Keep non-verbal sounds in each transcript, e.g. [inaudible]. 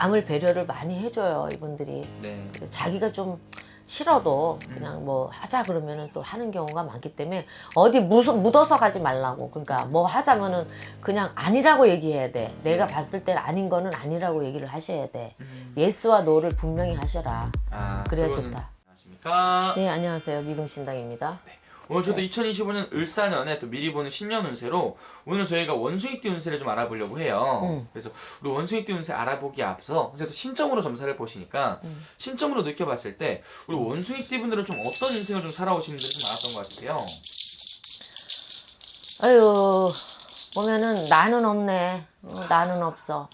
남을 배려를 많이 해줘요 이분들이. 네. 자기가 좀 싫어도 그냥 뭐 하자 그러면은 또 하는 경우가 많기 때문에 어디 묻어, 묻어서 가지 말라고. 그러니까 뭐 하자면은 그냥 아니라고 얘기해야 돼. 내가 봤을 땐 아닌 거는 아니라고 얘기를 하셔야 돼. 예스와 노를 분명히 하셔라. 아, 그래야 그거는 좋다. 안녕하십니까? 네 안녕하세요. 미금신당입니다 오늘 저도 2025년 을사년에 또 미리 보는 신년 운세로 오늘 저희가 원숭이띠 운세를 좀 알아보려고 해요. 음. 그래서 우리 원숭이띠 운세 알아보기 앞서 선생님 또 신점으로 점사를 보시니까 음. 신점으로 느껴봤을 때 우리 원숭이띠 분들은 좀 어떤 인생을 좀 살아오신 분들이 좀 많았던 것 같아요. 아유 보면은 나는 없네. 어, 나는 없어.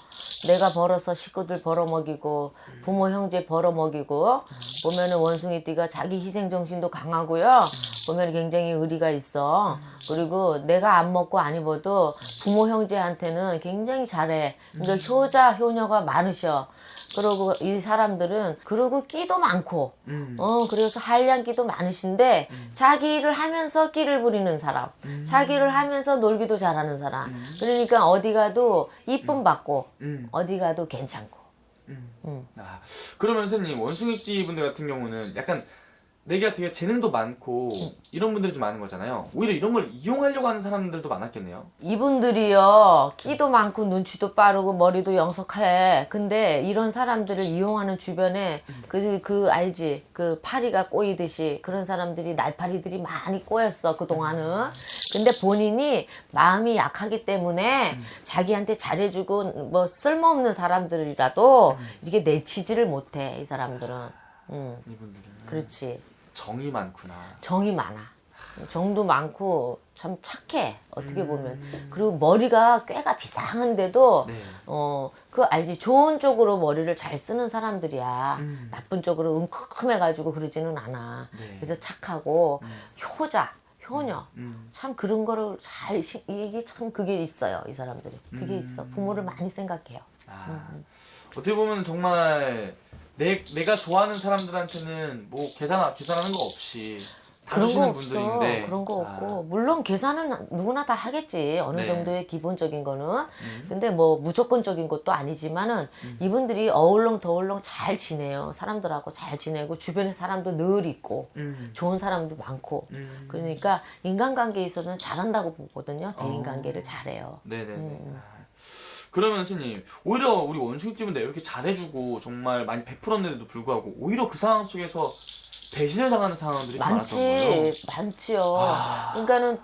내가 벌어서 식구들 벌어먹이고 부모 형제 벌어먹이고 보면은 원숭이띠가 자기 희생 정신도 강하고요 보면 굉장히 의리가 있어. 그리고 내가 안 먹고 안 입어도 부모 형제한테는 굉장히 잘해. 그러니까 효자 효녀가 많으셔. 그리고 이 사람들은 그리고 끼도 많고 음. 어 그래서 한량기도 많으신데 자기 일을 하면서 끼를 부리는 사람 자기 일을 하면서 놀기도 잘하는 사람. 그러니까 어디 가도 이쁨 받고 음. 어디 가도 괜찮고. 음. 음. 아, 그러면 선생님 원숭이띠 분들 같은 경우는 약간 내가 되게 재능도 많고 이런 분들이 좀 많은 거잖아요. 오히려 이런 걸 이용하려고 하는 사람들도 많았겠네요. 이분들이요 끼도 많고 눈치도 빠르고 머리도 영석해. 근데 이런 사람들을 이용하는 주변에 그, 그 알지? 그 파리가 꼬이듯이 그런 사람들이 날파리들이 많이 꼬였어 그 동안은. 근데 본인이 마음이 약하기 때문에 자기한테 잘해주고 뭐 쓸모없는 사람들이라도 이렇게 내치지를 못해 이 사람들은. 음. 이분들은. 그렇지 정이 많구나. 정이 많아. 정도 많고 참 착해 어떻게 보면 그리고 머리가 꽤가 비상한데도 네. 어그 알지 좋은 쪽으로 머리를 잘 쓰는 사람들이야 음. 나쁜 쪽으로 은큼해가지고 그러지는 않아 네. 그래서 착하고 효자 효녀 음. 참 그런 거를 잘 시- 이게 참 그게 있어요 이 사람들이 그게 음. 있어 부모를 많이 생각해요 아, 어떻게 보면 정말 내 내가 좋아하는 사람들한테는 뭐 계산 계산하는 거 없이 다 그런 거 주시는 없어. 분들인데 그런 거 아, 없고 물론 계산은 누구나 다 하겠지 어느 네. 정도의 기본적인 거는 음. 근데 뭐 무조건적인 것도 아니지만은 이분들이 어울렁 더울렁 잘 지내요 사람들하고 잘 지내고 주변에 사람도 늘 있고 음. 좋은 사람도 많고 음. 그러니까 인간관계에 있어서는 잘한다고 보거든요 어. 대인관계를 잘해요 네네네. 음. 아, 그러면 스님 오히려 우리 원숭이집인데 이렇게 잘해주고 정말 많이 베풀었는데도 불구하고 오히려 그 상황 속에서 배신을 당하는 상황들이 많았던 거예요. 많지 많지요 아. 그러니까는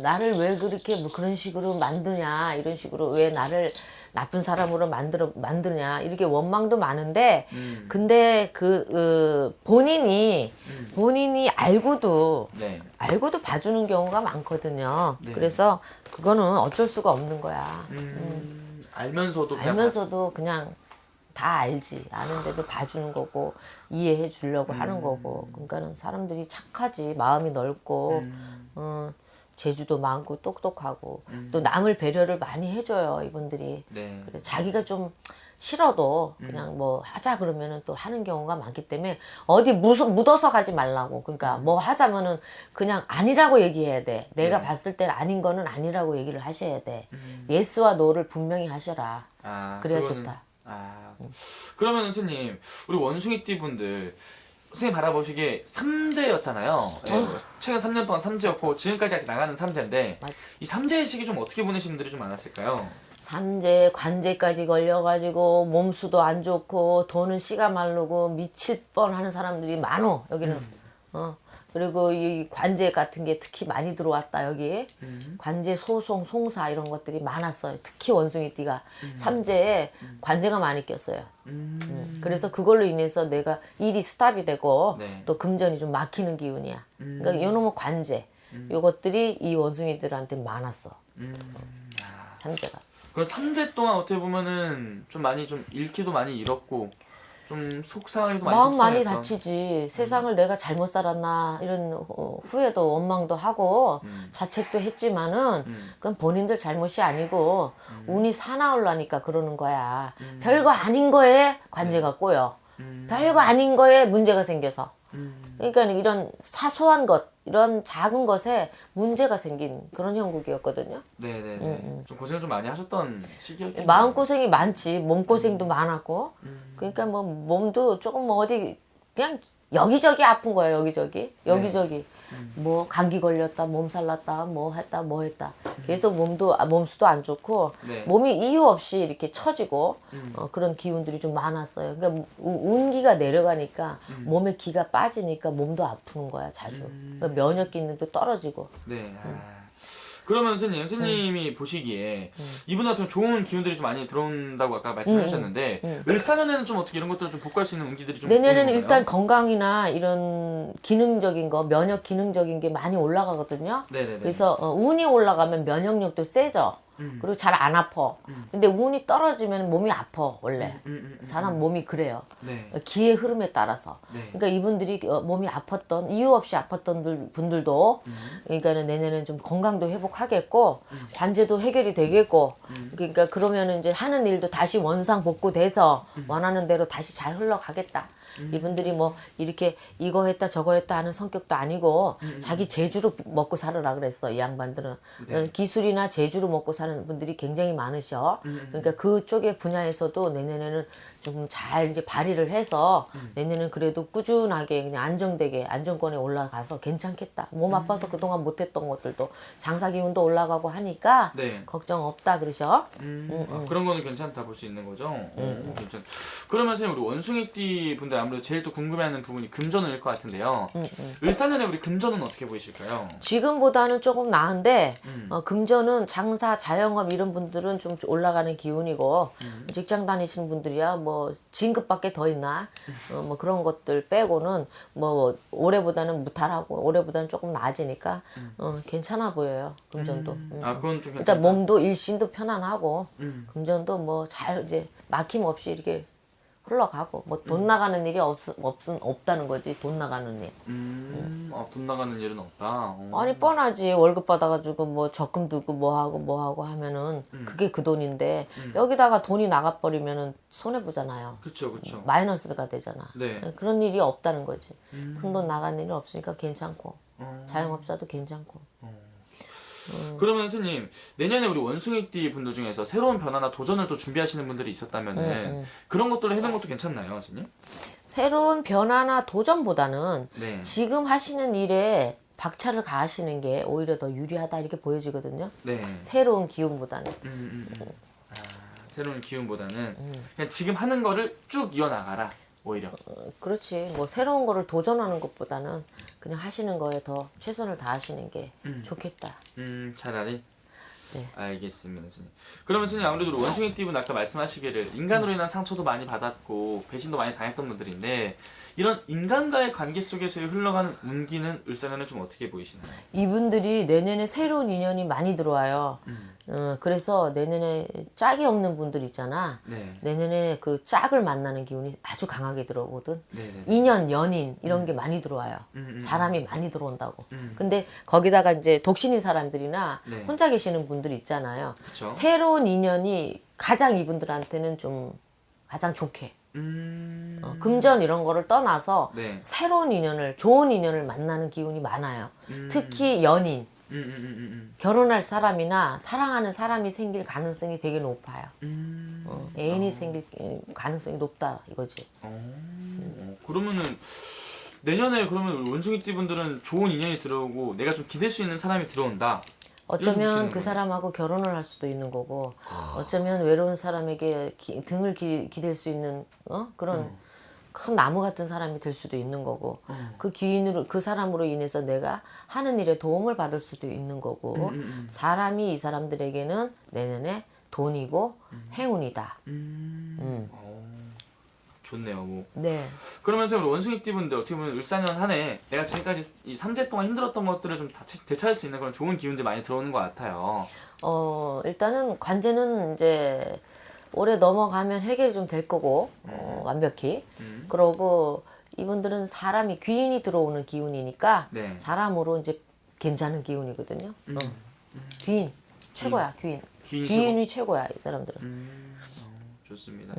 나를 왜 그렇게 뭐 그런 식으로 만드냐 이런 식으로 왜 나를 나쁜 사람으로 만들어 만드냐 이렇게 원망도 많은데 음. 근데 그 어, 본인이 음. 본인이 알고도 네. 알고도 봐주는 경우가 많거든요. 네. 그래서 그거는 어쩔 수가 없는 거야. 음. 알면서도 그냥 알면서도 그냥 다 알지 아는데도 봐주는 거고 이해해 주려고 하는 거고 그러니까는 사람들이 착하지 마음이 넓고 음. 어, 재주도 많고 똑똑하고 음. 또 남을 배려를 많이 해줘요 이분들이 네. 그래서 자기가 좀 싫어도 음. 그냥 뭐 하자 그러면은 또 하는 경우가 많기 때문에 어디 묻어, 묻어서 가지 말라고 그러니까 뭐 하자면은 그냥 아니라고 얘기해야 돼 내가 네. 봤을 땐 아닌 거는 아니라고 얘기를 하셔야 돼 음. 예스와 노를 분명히 하셔라 아, 그래야 그거는- 좋다. 아, 그러면 선생님 우리 원숭이 띠 분들 선생님 바라보시기에 삼재였잖아요. 예, 최근 3년 동안 삼재였고 지금까지 아직 나가는 삼재인데 맞- 이 삼재의 시기 좀 어떻게 보내신 분들이 좀 많았을까요? 삼재 관제까지 걸려가지고 몸수도 안 좋고 돈은 씨가 마르고 미칠 뻔하는 사람들이 많어 여기는. 어 그리고 이 관제 같은 게 특히 많이 들어왔다 여기. 음. 관제 소송 송사 이런 것들이 많았어요. 특히 원숭이띠가. 삼재에 관제가 많이 꼈어요. 음. 음, 그래서 그걸로 인해서 내가 일이 스탑이 되고 네. 또 금전이 좀 막히는 기운이야. 음. 그러니까 요놈의 관제. 요것들이 이 원숭이들한테 많았어. 음. 아. 삼재가 그럼 삼재 동안 어떻게 보면은 좀 많이 좀 잃기도 많이 잃었고 좀 속상하기도 많이 마음 많이 속상했던. 다치지. 세상을 내가 잘못 살았나 이런 어, 후회도 원망도 하고 음. 자책도 했지만은 음. 그건 본인들 잘못이 아니고 운이 사나울라니까 그러는 거야. 별거 아닌 거에 관제가 꼬여. 음. 별거 아닌 거에 문제가 생겨서. 음. 그러니까 이런 사소한 것, 이런 작은 것에 문제가 생긴 그런 형국이었거든요. 네네네. 음, 좀 고생을 좀 많이 하셨던 시기였겠네요. 마음 고생이 많지, 몸 고생도 많았고. 음. 그러니까 뭐 몸도 조금 뭐 어디 그냥 여기저기 아픈 거예요, 여기저기. 여기저기. 뭐 감기 걸렸다, 몸살 났다, 뭐 했다, 뭐 했다. 계속 몸도 아, 몸수도 안 좋고 네. 몸이 이유 없이 이렇게 처지고 어, 그런 기운들이 좀 많았어요. 그러니까 우- 운기가 내려가니까 몸에 기가 빠지니까 몸도 아프는 거야, 자주. 그러니까 면역 기능도 떨어지고. 네. 아. 그러면 선생님, 선생님이 보시기에 이분 같은 경우 좋은 기운들이 좀 많이 들어온다고 아까 말씀해 주셨는데 을사년에는 좀 어떻게 이런 것들을 좀 복구할 수 있는 운기들이 좀 내년에는 있는 일단 건가요? 건강이나 이런 기능적인 거, 면역 기능적인 게 많이 올라가거든요. 네네네. 그래서 어, 운이 올라가면 면역력도 세져. 음. 그리고 잘 안 아파. 근데 운이 떨어지면 몸이 아파 원래. 음, 음, 음. 사람 몸이 그래요. 네. 기의 흐름에 따라서. 네. 그러니까 이분들이 어, 몸이 아팠던 이유 없이 아팠던 들- 분들도 음. 그러니까는 내년에는 좀 건강도 회복하겠고 관제도 해결이 되겠고 음. 그러니까 그러면은 이제 하는 일도 다시 원상 복구돼서 음. 원하는 대로 다시 잘 흘러가겠다. 이분들이 뭐 이렇게 이거 했다 저거 했다 하는 성격도 아니고 음, 자기 재주로 먹고 살으라 그랬어 이 양반들은. 네. 어, 기술이나 재주로 먹고 사는 분들이 굉장히 많으셔. 음, 그러니까 그쪽의 분야에서도 내년에는 좀잘 이제 발휘를 해서 음. 내년엔 그래도 꾸준하게 그냥 안정되게 안정권에 올라가서 괜찮겠다 음. 몸 아파서 그동안 못했던 것들도 장사 기운도 올라가고 하니까 네. 걱정 없다 그러셔 음, 아, 그런 거는 괜찮다 볼 수 있는 거죠. 어, 괜찮. 그러면 선생님 우리 원숭이띠 분들 아무래도 제일 또 궁금해하는 부분이 금전운일 것 같은데요. 음, 을사년에 우리 금전은 어떻게 보이실까요? 지금보다는 조금 나은데 음. 어, 금전은 장사 자영업 이런 분들은 좀 올라가는 기운이고 음. 직장 다니시는 분들이야 뭐 진급밖에 더 있나 어, 뭐 그런 것들 빼고는 뭐 올해보다는 무탈하고 올해보다는 조금 나아지니까 어, 괜찮아 보여요 금전도 음. 아 그건 좀 괜찮다. 일단 몸도 일신도 편안하고 음. 금전도 뭐 잘 이제 막힘 없이 이렇게 흘러가고 뭐 음. 돈 나가는 일이 없, 없, 없다는 거지 돈 나가는 일 음, 아, 돈 나가는 일은 없다. 어. 아니 뻔하지 월급 받아가지고 뭐 적금 두고 뭐 하고 뭐 하고 하면은 음. 그게 그 돈인데 여기다가 돈이 나가버리면은 손해 보잖아요. 그렇죠, 그렇죠. 마이너스가 되잖아. 네. 그런 일이 없다는 거지. 음. 큰돈 나가는 일이 없으니까 괜찮고 어. 자영업자도 괜찮고. 그러면 선생님 내년에 우리 원숭이띠 분들 중에서 새로운 변화나 도전을 또 준비하시는 분들이 있었다면 은 음, 그런 것들을 해놓은 것도 괜찮나요, 선생님? 새로운 변화나 도전보다는 네. 지금 하시는 일에 박차를 가하시는 게 오히려 더 유리하다 이렇게 보여지거든요. 네. 새로운 기운보다는. 음, 음, 음. 아, 새로운 기운보다는 음. 그냥 지금 하는 거를 쭉 이어나가라 오히려. 그렇지. 뭐 새로운 거를 도전하는 것보다는 그냥 하시는 거에 더 최선을 다하시는 게 음. 좋겠다. 음 차라리. 네. 알겠습니다, 선생님. 그러면 선생님 아무래도 원숭이 띠분 아까 말씀하시기를 인간으로 음. 인한 상처도 많이 받았고 배신도 많이 당했던 분들인데 이런 인간과의 관계 속에서 흘러가는 운기는 을사년에 좀 어떻게 보이시나요? 이분들이 내년에 새로운 인연이 많이 들어와요. 음. 어, 그래서 내년에 짝이 없는 분들 있잖아. 네. 내년에 그 짝을 만나는 기운이 아주 강하게 들어오거든. 네네. 인연, 연인 이런 게 많이 들어와요. 음, 음, 사람이 많이 들어온다고. 음. 근데 거기다가 이제 독신인 사람들이나 네. 혼자 계시는 분들 있잖아요. 그쵸. 새로운 인연이 가장 이분들한테는 좀 가장 좋게. 음. 어, 금전 이런 거를 떠나서 네. 새로운 인연을 좋은 인연을 만나는 기운이 많아요. 음. 특히 연인, 음, 음, 음, 음, 결혼할 사람이나 사랑하는 사람이 생길 가능성이 되게 높아요. 음. 어, 애인이 생길 가능성이 높다 이거지. 어, 그러면은 내년에 그러면 원숭이띠 분들은 좋은 인연이 들어오고 내가 좀 기댈 수 있는 사람이 들어온다. 어쩌면 그. 사람하고 결혼을 할 수도 있는 거고, 어쩌면 외로운 사람에게 기- 등을 기, 기댈 수 있는 어? 그런 큰 나무 같은 사람이 될 수도 있는 거고, 그 기인으로 그 사람으로 인해서 내가 하는 일에 도움을 받을 수도 있는 거고, 음, 음. 사람이 이 사람들에게는 내년에 돈이고 행운이다. 음. 음. 어, 좋네요. 뭐 네. 그러면 선생님 우리 원숭이 띠 분들 어떻게 보면 을사년 한 해 내가 지금까지 이 3재 동안 힘들었던 것들을 좀 다 되찾을 수 있는 그런 좋은 기운들 많이 들어오는 것 같아요. 어, 일단은 관제는 이제 올해 넘어가면 해결이 좀 될 거고, 어, 완벽히. 음. 그러고 이분들은 사람이 귀인이 들어오는 기운이니까 네. 사람으로 이제 괜찮은 기운이거든요. 어. 귀인 최고야 귀인. 귀인 귀인 이 최고야 이 사람들은. 음. 어, 좋습니다.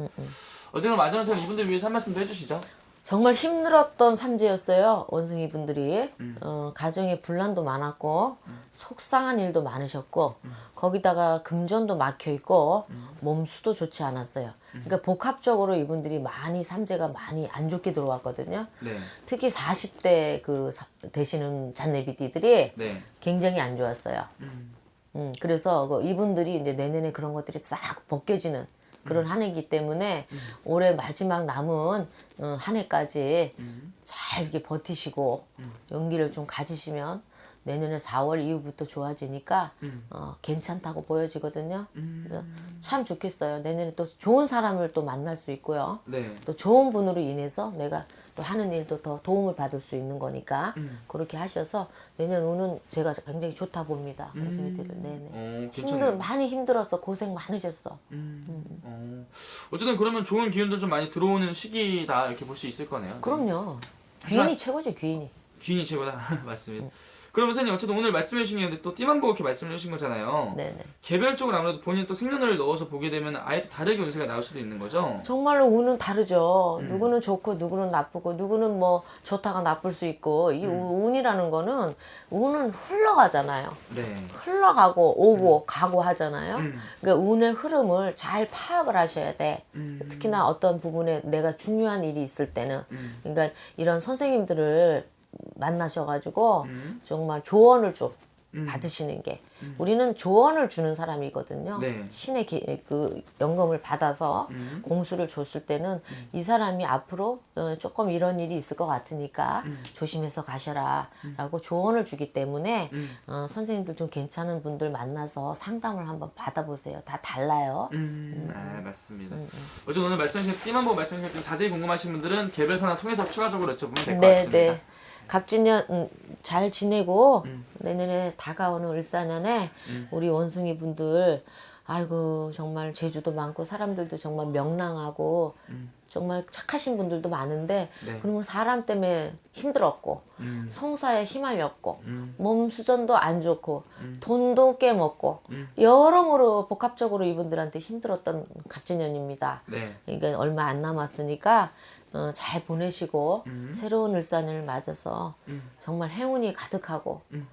어쨌든 마지막으로 이분들 위해서 한 말씀 더 해주시죠. 정말 힘들었던 삼재였어요. 원숭이 분들이 음. 어, 가정에 분란도 많았고 속상한 일도 많으셨고 거기다가 금전도 막혀 있고 몸수도 좋지 않았어요. 그러니까 복합적으로 이분들이 많이 삼재가 많이 안 좋게 들어왔거든요. 네. 특히 40대 그 사- 되시는 잔내비띠들이 네. 굉장히 안 좋았어요. 음. 음, 그래서 그 이분들이 이제 내년에 그런 것들이 싹 벗겨지는 그런 한 해이기 때문에 올해 마지막 남은 어, 한 해까지 음. 잘 이렇게 버티시고 용기를 좀 가지시면 내년에 4월 이후부터 좋아지니까 음. 어, 괜찮다고 보여지거든요. 음. 그래서 참 좋겠어요. 내년에 또 좋은 사람을 또 만날 수 있고요. 네. 또 좋은 분으로 인해서 내가 또 하는 일도 더 도움을 받을 수 있는 거니까 음. 그렇게 하셔서 내년 운은 제가 굉장히 좋다 봅니다. 음. 원숭이들을 네네. 어, 힘들. 많이 힘들었어 고생 많으셨어. 음. 어. 어쨌든 그러면 좋은 기운들 좀 많이 들어오는 시기다 이렇게 볼 수 있을 거네요. 그럼요. 하지만- 귀인이 최고지 귀인이. 기운이 최고다. [laughs] 맞습니다. 그럼 선생님 어쨌든 오늘 말씀해 주신 게 또 띠만 보고 이렇게 말씀해 주신 거잖아요. 네네. 개별적으로 아무래도 본인 또 생년을 넣어서 보게 되면 아예 또 다르게 운세가 나올 수도 있는 거죠. 정말로 운은 다르죠. 음. 누구는 좋고 누구는 나쁘고 누구는 뭐 좋다가 나쁠 수 있고 이 음. 우- 운이라는 거는 운은 흘러가잖아요. 네. 흘러가고 오고 가고 하잖아요. 음. 그러니까 운의 흐름을 잘 파악을 하셔야 돼. 음. 특히나 어떤 부분에 내가 중요한 일이 있을 때는 음. 그러니까 이런 선생님들을 만나셔가지고 음. 정말 조언을 좀 음. 받으시는 게 우리는 조언을 주는 사람이거든요. 네. 신의 기- 그 영감을 받아서 음. 공수를 줬을 때는 이 사람이 앞으로 어, 조금 이런 일이 있을 것 같으니까 음. 조심해서 가셔라라고 조언을 주기 때문에 음. 어, 선생님들 좀 괜찮은 분들 만나서 상담을 한번 받아보세요. 다 달라요. 음, 아, 맞습니다. 어쨌든 오늘 말씀하신 띠만 보고 말씀하신 것 자세히 궁금하신 분들은 개별 산화 통해서 추가적으로 여쭤보면 될것 네, 같습니다. 네. 갑진년 음, 잘 지내고 음. 내년에 다가오는 을사년에 음. 우리 원숭이 분들 아이고 정말 재주도 많고 사람들도 정말 명랑하고 음. 정말 착하신 분들도 많은데 네. 그러면 사람 때문에 힘들었고 음. 성사에 휘말렸고 음. 몸 수전도 안 좋고 음. 돈도 깨먹고 음. 여러모로 복합적으로 이분들한테 힘들었던 갑진년입니다. 네. 그러니까 얼마 안 남았으니까 어, 잘 보내시고 음. 새로운 을사년을 맞아서 음. 정말 행운이 가득하고 음.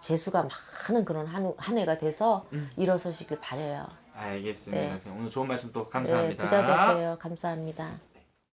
재수가 많은 그런 한, 한 해가 돼서 음. 일어서시길 바래요. 알겠습니다. 네. 선생님. 오늘 좋은 말씀 또 네, 감사합니다. 부자 되세요. 감사합니다.